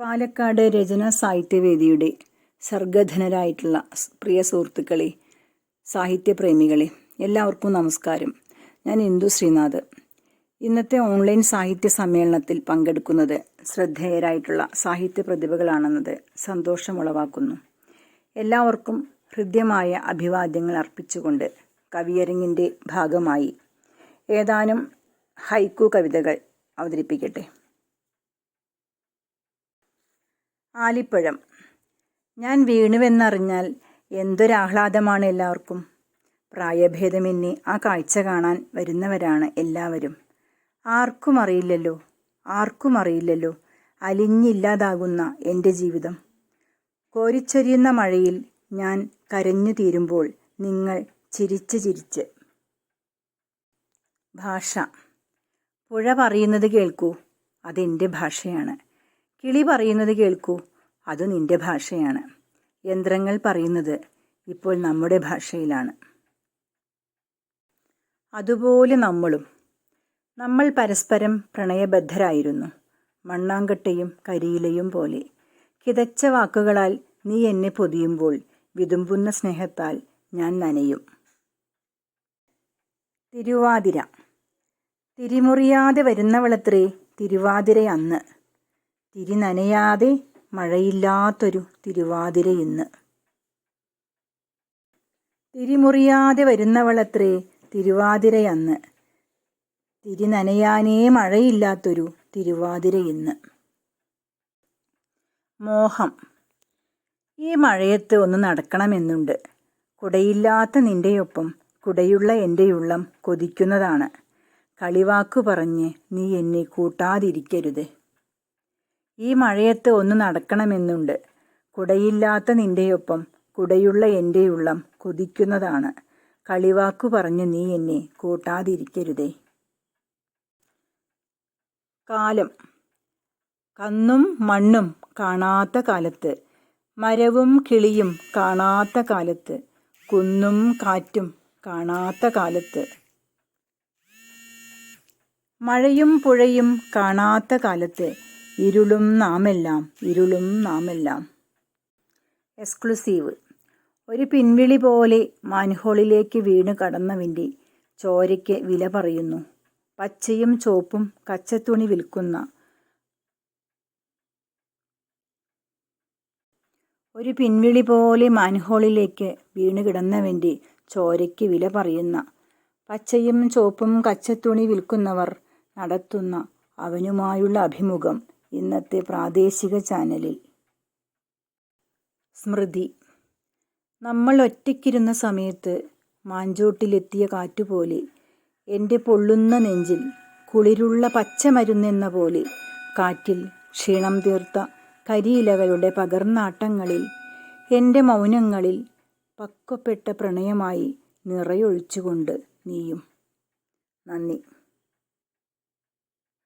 പാലക്കാട് രചന സാഹിത്യവേദിയുടെ സർഗധനരായിട്ടുള്ള പ്രിയ സുഹൃത്തുക്കളെ സാഹിത്യപ്രേമികളെ എല്ലാവർക്കും നമസ്കാരം. ഞാൻ ഇന്ദു ശ്രീനാഥ്. ഇന്നത്തെ ഓൺലൈൻ സാഹിത്യ സമ്മേളനത്തിൽ പങ്കെടുക്കുന്നത് ശ്രദ്ധേയരായിട്ടുള്ള സാഹിത്യ പ്രതിഭകളാണെന്നത് സന്തോഷമുളവാക്കുന്നു. എല്ലാവർക്കും ഹൃദ്യമായ അഭിവാദ്യങ്ങൾ അർപ്പിച്ചുകൊണ്ട് കവിയരങ്ങിന്റെ ഭാഗമായി ഏതാനും ഹൈക്കു കവിതകൾ അവതരിപ്പിക്കട്ടെ. ആലിപ്പഴം. ഞാൻ വീണുവെന്നറിഞ്ഞാൽ എന്തൊരാഹ്ലാദമാണ് എല്ലാവർക്കും. പ്രായഭേദമെന്നെ ആ കാഴ്ച കാണാൻ വരുന്നവരാണ് എല്ലാവരും. ആർക്കും അറിയില്ലല്ലോ ആർക്കും അറിയില്ലല്ലോ അലിഞ്ഞില്ലാതാകുന്ന എന്റെ ജീവിതം. കോരിച്ചൊരിയുന്ന മഴയിൽ ഞാൻ കരഞ്ഞു തീരുമ്പോൾ നിങ്ങൾ ചിരിച്ച് ചിരിച്ച്. ഭാഷ. പുഴ പറയുന്നത് കേൾക്കൂ അതെന്റെ ഭാഷയാണ്. കിളി പറയുന്നത് കേൾക്കൂ. അത് നിന്റെ ഭാഷയാണ്. യന്ത്രങ്ങൾ പറയുന്നത് ഇപ്പോൾ നമ്മുടെ ഭാഷയിലാണ്. അതുപോലെ നമ്മളും. നമ്മൾ പരസ്പരം പ്രണയബദ്ധരായിരുന്നു. മണ്ണാങ്കട്ടയും കരിയിലയും പോലെ. കിതച്ച വാക്കുകളാൽ നീ എന്നെ പൊതിയുമ്പോൾ വിതുമ്പുന്ന സ്നേഹത്താൽ ഞാൻ നനയും. തിരുവാതിര. തിരിമുറിയാതെ വരുന്നവളത്രേ തിരുവാതിര അന്ന് തിരി നനയാതെ മഴയില്ലാത്തൊരു തിരുവാതിര ഇന്ന് തിരിമുറിയാതെ വരുന്നവളത്രേ തിരുവാതിരയന്ന്. തിരി നനയാനേ മഴയില്ലാത്തൊരു തിരുവാതിര ഇന്ന് മോഹം. ഈ മഴയത്ത് ഒന്ന് നടക്കണമെന്നുണ്ട്. കുടയില്ലാത്ത നിന്റെയൊപ്പം കുടയുള്ള എന്റെ ഉള്ളം കൊതിക്കുന്നതാണ്. കളിവാക്കു പറഞ്ഞ് നീ എന്നെ കൂട്ടാതിരിക്കരുത്. ഈ മഴയത്ത് ഒന്ന് നടക്കണമെന്നുണ്ട്. കുടയില്ലാത്ത നിന്റെയൊപ്പം കുടയുള്ള എന്റെ ഉള്ളം കൊതിക്കുന്നതാണ്. കളിവാക്കു പറഞ്ഞ് നീ എന്നെ കൂട്ടാതിരിക്കരുതേ. കാലം. കന്നും മണ്ണും കാണാത്ത കാലത്ത്. മരവും കിളിയും കാണാത്ത കാലത്ത്. കുന്നും കാറ്റും കാണാത്ത കാലത്ത്. മഴയും പുഴയും കാണാത്ത കാലത്ത്. ഇരുളും നാമെല്ലാം ഇരുളും നാമെല്ലാം. എക്സ്ക്ലൂസീവ്. ഒരു പിൻവിളി പോലെ മാൻഹോളിലേക്ക് വീണ് കടന്നവന്റെ ചോരയ്ക്ക് വില പറയുന്നു. പച്ചയും ചോപ്പും കച്ചത്തുണി വിൽക്കുന്ന ഒരു പിൻവിളി പോലെ മാൻഹോളിലേക്ക് വീണ് കിടന്നവന്റെ ചോരയ്ക്ക് വില പറയുന്ന പച്ചയും ചോപ്പും കച്ചത്തുണി വിൽക്കുന്നവർ നടത്തുന്ന അവനുമായുള്ള അഭിമുഖം ഇന്നത്തെ പ്രാദേശിക ചാനലിൽ. സ്മൃതി. നമ്മൾ ഒറ്റയ്ക്കിരുന്ന സമയത്ത് മാഞ്ചോട്ടിലെത്തിയ കാറ്റുപോലെ എന്റെ പൊള്ളുന്ന നെഞ്ചിൽ കുളിരുള്ള പച്ചമരുന്നെന്ന പോലെ കാറ്റിൽ ക്ഷീണം തീർത്ത കരിയിലകളുടെ പകർന്നാട്ടങ്ങളിൽ എന്റെ മൗനങ്ങളിൽ പക്വപ്പെട്ട പ്രണയമായി നിറയൊഴിച്ചുകൊണ്ട് നീയും. നന്ദി.